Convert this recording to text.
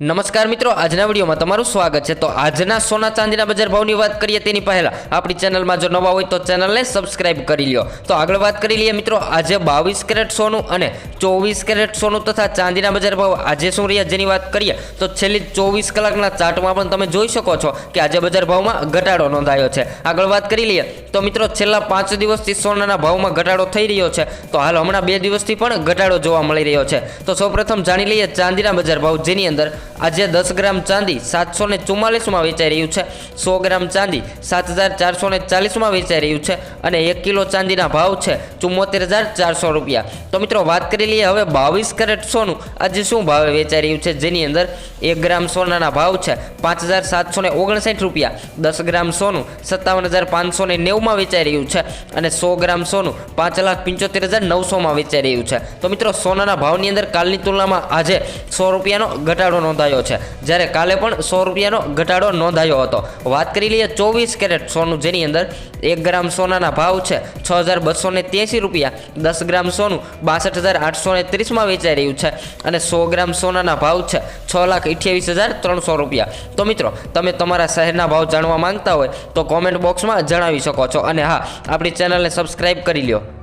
નમસ્કાર મિત્રો, આજના વિડીયોમાં તમારું સ્વાગત છે. તો આજના સોના ચાંદીના બજાર ભાવની વાત કરીએ તેની પહેલા, આપણી ચેનલમાં જો નવા હોય તો ચેનલને સબસ્ક્રાઇબ કરી લ્યો. તો આગળ વાત કરી લઈએ મિત્રો, આજે બાવીસ કેરેટ સોનું અને ચોવીસ કેરેટ સોનું તથા ચાંદીના બજાર ભાવ આજે શું રહ્યા જેની વાત કરીએ, તો છેલ્લી ચોવીસ કલાકના ચાર્ટમાં પણ તમે જોઈ શકો છો કે આજે બજાર ભાવમાં ઘટાડો નોંધાયો છે. આગળ વાત કરી લઈએ, તો મિત્રો, છેલ્લા પાંચ દિવસથી સોનાના ભાવમાં ઘટાડો થઈ રહ્યો છે. તો હાલ હમણાં બે દિવસથી પણ ઘટાડો જોવા મળી રહ્યો છે. તો સૌપ્રથમ જાણી લઈએ ચાંદીના બજાર ભાવ જેની અંદર આજે દસ ગ્રામ ચાંદી સાતસો ને ચુમ્માલીસમાં વેચાઈ રહ્યું છે. સો ગ્રામ ચાંદી સાત હજાર ચારસો ને ચાલીસમાં વેચાઈ રહ્યું છે અને એક કિલો ચાંદીના ભાવ છે ચુમ્મોતેર હજાર ચારસો રૂપિયા. તો મિત્રો, વાત કરી લઈએ હવે બાવીસ કેરેટ સોનું. આજે શું ભાવે વેચાઈ રહ્યું છે? જેની અંદર એક ગ્રામ સોનાના ભાવ છે પાંચ હજાર સાતસો ને ઓગણસાઠ રૂપિયા. દસ ગ્રામ સોનું સત્તાવન હજાર પાંચસો ને નેવુંમાં વેચાઈ રહ્યું છે અને સો ગ્રામ સોનું પાંચ લાખ પંચોતેર હજાર નવસોમાં વેચાઈ રહ્યું છે. તો મિત્રો, સોનાના ભાવની અંદર કાલની તુલનામાં આજે સો રૂપિયાનો ઘટાડો નોંધાયો છે. જ્યારે કાલે પણ સો રૂપિયાનો ઘટાડો નોંધાયો હતો. વાત કરી લઈએ ચોવીસ કેરેટ સોનું, જેની અંદર એક ગ્રામ સોનાના ભાવ છે. છ હજાર બસો ને ત્યાસી રૂપિયા, દસ ગ્રામ સોનું, બાસઠ હજાર આઠસો ને ત્રીસમાં વેચાઈ રહ્યું છે અને સો ગ્રામ સોનાના ભાવ છે છ લાખ અઠ્યાવીસ હજાર ત્રણસો રૂપિયા. તો મિત્રો, તમે તમારા શહેરના ભાવ જાણવા માંગતા હોય તો કોમેન્ટ બોક્સમાં જણાવી શકો છો. અને હા, આપણી ચેનલને સબસ્ક્રાઈબ કરી લ્યો.